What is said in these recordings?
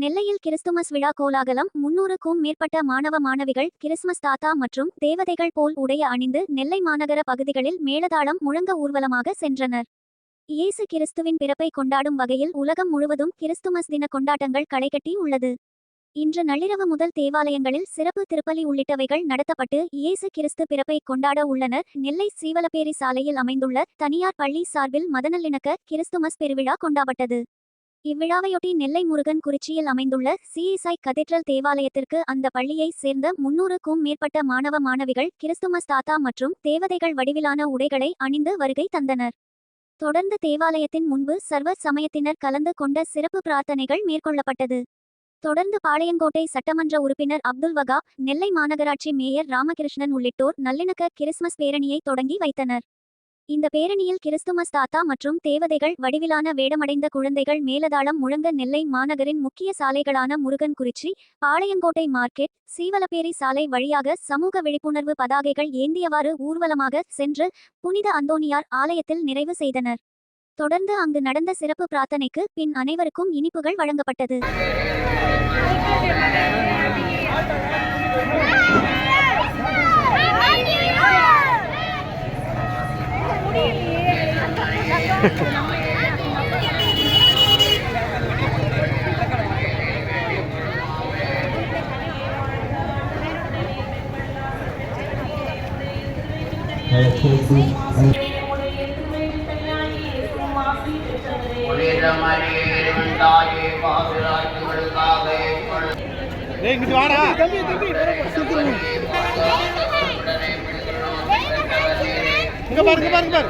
நெல்லையில் கிறிஸ்துமஸ் விழா கோலாகலம் முன்னூறுக்கும் மேற்பட்ட மாணவ மாணவிகள் கிறிஸ்துமஸ் தாத்தா மற்றும் தேவதைகள் போல் உடைய அணிந்து நெல்லை மாநகர பகுதிகளில் மேலதாளம் முழங்க ஊர்வலமாக சென்றனர். இயேசு கிறிஸ்துவின் பிறப்பை கொண்டாடும் வகையில் உலகம் முழுவதும் கிறிஸ்துமஸ் தின கொண்டாட்டங்கள் களைகட்டி உள்ளது. இன்று நள்ளிரவு முதல் தேவாலயங்களில் சிறப்பு திருப்பலி உள்ளிட்டவைகள் நடத்தப்பட்டு இயேசு கிறிஸ்து பிறப்பை கொண்டாட உள்ளனர். நெல்லை சீவலப்பேரி சாலையில் அமைந்துள்ள தனியார் பள்ளி சார்பில் மதநல்லிணக்க கிறிஸ்துமஸ் பெருவிழா கொண்டாடப்பட்டது. இவ்விழாவையொட்டி நெல்லை முருகன் குறிச்சியில் அமைந்துள்ள சிஎஸ்ஐ கதீட்ரல் தேவாலயத்திற்கு அந்த பள்ளியைச் சேர்ந்த முன்னூறுக்கும் மேற்பட்ட மாணவ மாணவிகள் கிறிஸ்துமஸ் தாத்தா மற்றும் தேவதைகள் வடிவிலான உடைகளை அணிந்து வருகை தந்தனர். தொடர்ந்து தேவாலயத்தின் முன்பு சர்வ சமயத்தினர் கலந்து கொண்ட சிறப்பு பிரார்த்தனைகள் மேற்கொள்ளப்பட்டது. தொடர்ந்து பாளையங்கோட்டை சட்டமன்ற உறுப்பினர் அப்துல் வகாப் நெல்லை மாநகராட்சி மேயர் ராமகிருஷ்ணன் உள்ளிட்டோர் நல்லிணக்க கிறிஸ்துமஸ் பேரணியை தொடங்கி வைத்தனர். இந்த பேரணியில் கிறிஸ்துமஸ் தாத்தா மற்றும் தேவதைகள் வடிவிலான வேடமடைந்த குழந்தைகள் மேலதாளம் முழங்க நெல்லை மாநகரின் முக்கிய சாலைகளான முருகன் குறிச்சி பாளையங்கோட்டை மார்க்கெட் சீவலப்பேரி சாலை வழியாக சமூக விழிப்புணர்வு பதாகைகள் ஏந்தியவாறு ஊர்வலமாக சென்று புனித அந்தோனியார் ஆலயத்தில் நிறைவு செய்தனர். தொடர்ந்து அங்கு நடந்த சிறப்பு பிரார்த்தனைக்கு பின் அனைவருக்கும் இனிப்புகள் வழங்கப்பட்டது. புனித மரியே தாயே பாதுகாப்புகளுக்காக டேய் இங்கிட்டு வாடா இங்க பாரு இங்க பாரு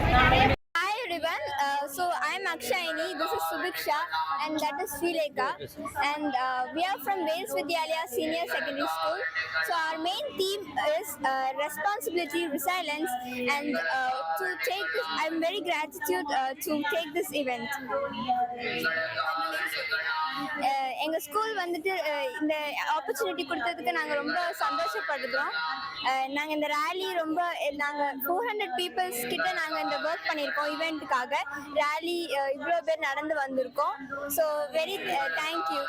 Hi everyone. Uh, so I'm Akshayani. This is Subiksha, and that is Srilekha. And uh, we are from Wales Vidyalaya Senior Secondary School. So our main theme is uh, responsibility, resilience, and uh, to take this, I'm very gratitude uh, to take this event. அஹ் எங்கள் school வந்துட்டு இந்த opportunity கொடுத்ததுக்கு நாங்கள் ரொம்ப சந்தோஷப்படுறோம். நாங்கள் இந்த rally ரொம்ப நாங்கள் ஃபோர் ஹண்ட்ரட் பீப்புள்ஸ் கிட்ட நாங்கள் இந்த ஒர்க் பண்ணியிருக்கோம் இவெண்ட்டுக்காக ரேலி இவ்வளோ பேர் நடந்து வந்திருக்கோம். So very thank you